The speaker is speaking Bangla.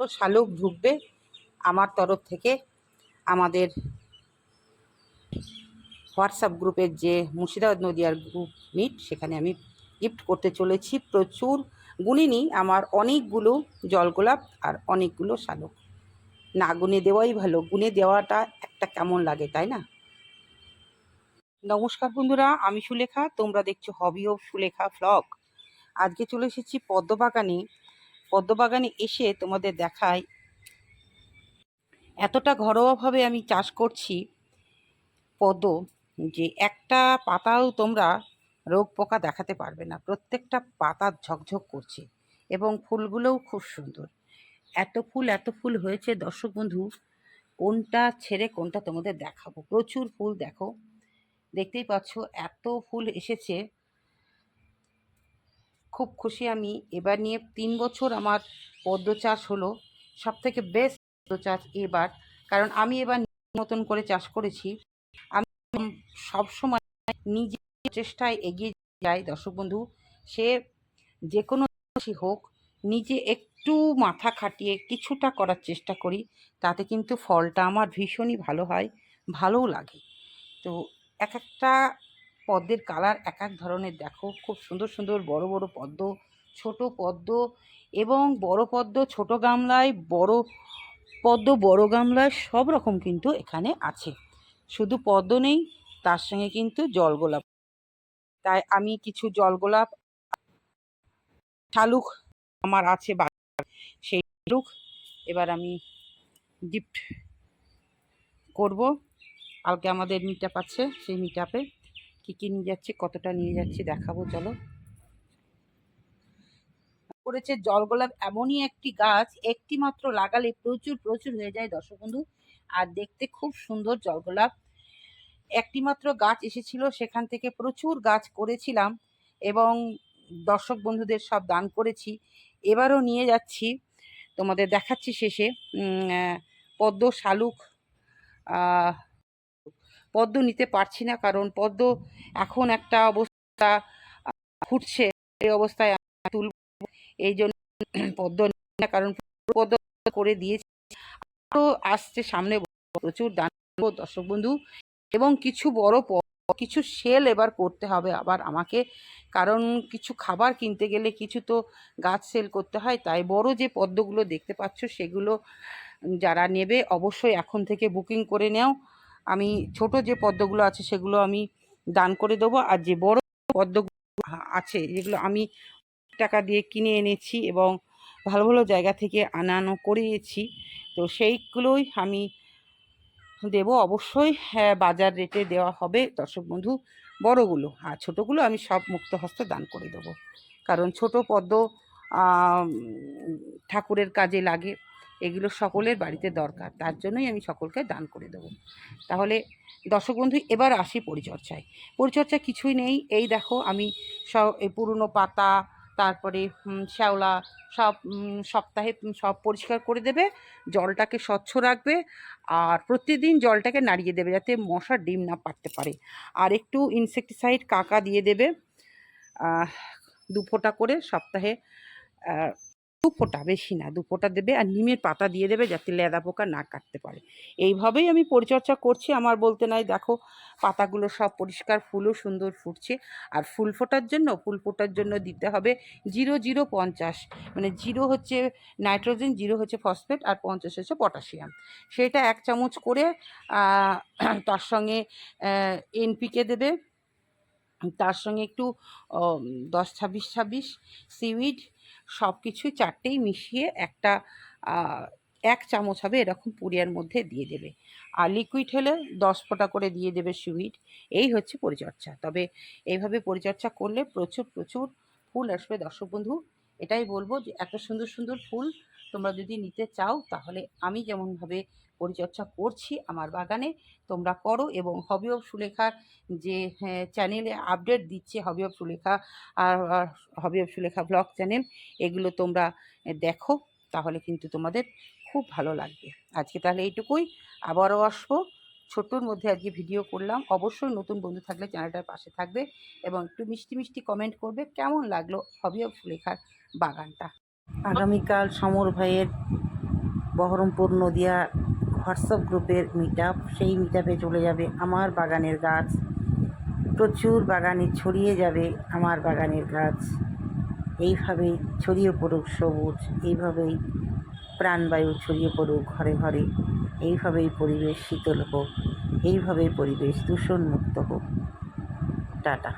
শালুক ঢুকবে আমার তরফ থেকে। আমাদের হোয়াটসঅ্যাপ গ্রুপের যে মুর্শিদাবাদ নদিয়ার গ্রুপ মিট, সেখানে আমি গিফট করতে চলেছি প্রচুর গুণিনি। আমার অনেকগুলো জলগোলাপ আর অনেকগুলো শালুক। না গুনে দেওয়াই ভালো, গুনে দেওয়াটা একটা কেমন লাগে, তাই না? নমস্কার বন্ধুরা, আমি সুলেখা, তোমরা দেখছ হবি অফ সুলেখা ফ্লগ আজকে চলে এসেছি পদ্মবাগানে। পদ্মবাগানে এসে তোমাদের দেখাই। এতটা ঘরোয়াভাবে আমি চাষ করছি পদ্ম যে একটা পাতাও তোমরা রোগ পোকা দেখাতে পারবে না। প্রত্যেকটা পাতা ঝকঝক করছে এবং ফুলগুলোও খুব সুন্দর। এত ফুল এত ফুল হয়েছে দর্শক বন্ধু, কোনটা ছেড়ে কোনটা তোমাদের দেখাবো? প্রচুর ফুল দেখো। দেখতেই পাচ্ছ এত ফুল এসেছে। খুব খুশি আমি। এবার নিয়ে তিন বছর আমার পদ্ম চাষ হলো। সব থেকে বেস্ট পদ্ম চাষ এবার। কারণ আমি এবার নিজের মতন করে চাষ করেছি। আমি সবসময় নিজের চেষ্টায় এগিয়ে যাই দর্শক বন্ধু। সে যে কোনো হোক, নিজে একটু মাথা খাটিয়ে কিছুটা করার চেষ্টা করি। তাতে কিন্তু ফলটা আমার ভীষণই ভালো হয়, ভালোও লাগে। তো এক একটা পদ্মের কালার এক এক ধরনের, দেখো। খুব সুন্দর সুন্দর বড় বড় পদ্ম, ছোট পদ্ম এবং বড় পদ্ম, ছোট গামলায়, বড় পদ্ম, বড় গামলায় সব রকম কিন্তু এখানে আছে। শুধু পদ্ম নেই, তার সঙ্গে কিন্তু জলগোলাপ। তাই আমি কিছু জলগোলাপ, শালুক আমার আছে সেই শালুক। এবার আমি গিফট করব। কালকে আমাদের মিট আপ আছে, সেই মিট আপে কী কী নিয়ে যাচ্ছি, কতটা নিয়ে যাচ্ছি দেখাবো, চলো। করেছে জলগোলাপ এমনই একটি গাছ, একটি মাত্র লাগালে প্রচুর প্রচুর হয়ে যায় দর্শক বন্ধু। আর দেখতে খুব সুন্দর জলগোলাপ। একটি মাত্র গাছ এসেছিল, সেখান থেকে প্রচুর গাছ করেছিলাম এবং দর্শক বন্ধুদের সব দান করেছি। এবারও নিয়ে যাচ্ছি, তোমাদের দেখাচ্ছি শেষে। পদ্ম শালুক পদ্ম নিতে পারছি না, কারণ পদ্ম এখন একটা অবস্থা, ফুটছে, এই অবস্থায় তুলব। এই জন্য পদ্ম না, কারণ পদ্ম করে দিয়েছি। আরও আসছে সামনে প্রচুর দান দর্শক বন্ধু। এবং কিছু বড় কিছু সেল এবার করতে হবে আবার আমাকে, কারণ কিছু খাবার কিনতে গেলে কিছু তো গাছ সেল করতে হয়। তাই বড় যে পদ্মগুলো দেখতে পাচ্ছ, সেগুলো যারা নেবে অবশ্যই এখন থেকে বুকিং করে নেও। আমি ছোট যে পদ্মগুলো আছে সেগুলো আমি দান করে দেবো আর যে বড় পদ্মগুলো আছে যেগুলো আমি টাকা দিয়ে কিনে এনেছি এবং ভালো ভালো জায়গা থেকে আনানো করিয়েছি তো সেইগুলোই আমি দেবো। অবশ্যই হ্যাঁ বাজার রেটে দেওয়া হবে। দর্শক বন্ধু, বড়গুলো আর ছোটোগুলো আমি সব মুক্ত হস্তে দান করে দেবো। কারণ ছোট পদ্ম ঠাকুরের কাজে লাগে। এগুলো সকলের বাড়িতে দরকার, তার জন্যই আমি সকলকে দান করে দেবো। তাহলে দর্শক বন্ধু এবার আসি পরিচর্যায়। পরিচর্যা কিছুই নেই, এই দেখো আমি সব, এই পুরনো পাতা, তারপরে শ্যাওলা, সব সপ্তাহে সব পরিষ্কার করে দেবে, জলটাকে স্বচ্ছ রাখবে, আর প্রতিদিন জলটাকে নাড়িয়ে দেবে যাতে মশা ডিম না পারতে পারে। আর একটু ইনসেকটিসাইড কাকা দিয়ে দেবে দু ফোঁটা করে সপ্তাহে দু ফোঁটা বেশি না দু ফোঁটা দেবে আর নিমের পাতা দিয়ে দেবে যাতে লেদা পোকা না কাটতে পারে। এইভাবেই আমি পরিচর্যা করছি। আমার বলতে নাই, দেখো, পাতাগুলো সব পরিষ্কার, ফুলও সুন্দর ফুটছে। আর ফুল ফোটার জন্য, ফুল ফোটার জন্য দিতে হবে জিরো জিরো পঞ্চাশ। মানে জিরো হচ্ছে নাইট্রোজেন, জিরো হচ্ছে ফসফেট আর পঞ্চাশ হচ্ছে পটাশিয়াম। সেটা এক চামচ করে তার সঙ্গে এনপিকে দেবে। তার সঙ্গে একটু দশ ছাব্বিশ ছাব্বিশ সিউইড সব কিছুই চারটেই মিশিয়ে একটা এক চামচ হবে এরকম পুরিয়ার মধ্যে দিয়ে দেবে। আর লিকুইড হলে দশ ফোঁটা করে দিয়ে দেবে সুইট এই হচ্ছে পরিচর্যা। তবে এইভাবে পরিচর্যা করলে প্রচুর প্রচুর ফুল আসবে। দর্শক বন্ধু, এটাই বলব যে এত সুন্দর সুন্দর ফুল তোমরা যদি নিতে চাও, তাহলে আমি যেমনভাবে পরিচর্যা করছি আমার বাগানে, তোমরা করো এবং হবি অফ সুলেখার যে চ্যানেলে আপডেট দিচ্ছে hobby of Sulekha R hobby of Sulekha blog channel এগুলো তোমরা দেখো, তাহলে কিন্তু তোমাদের খুব ভালো লাগবে। আজকে তাহলে এইটুকুই, আবারও আসব ছোটোর মধ্যে আজকে ভিডিও করলাম। অবশ্যই নতুন বন্ধু থাকলে চ্যানেলটার পাশে থাকবে এবং একটু মিষ্টি মিষ্টি কমেন্ট করবে, কেমন লাগল হবি অফ সুলেখার বাগানটা? আগামীকাল সমর ভাইয়ের বহরমপুর নদিয়া হোয়াটসঅ্যাপ গ্রুপের মিট সেই মিট চলে যাবে আমার বাগানের গাছ। প্রচুর বাগানে ছড়িয়ে যাবে আমার বাগানের গাছ। এইভাবেই ছড়িয়ে পড়ুক সবুজ, এইভাবেই প্রাণবায়ু ছড়িয়ে পড়ুক ঘরে ঘরে, এইভাবেই পরিবেশ শীতল হোক, এইভাবেই পরিবেশ দূষণমুক্ত হোক। টাটা।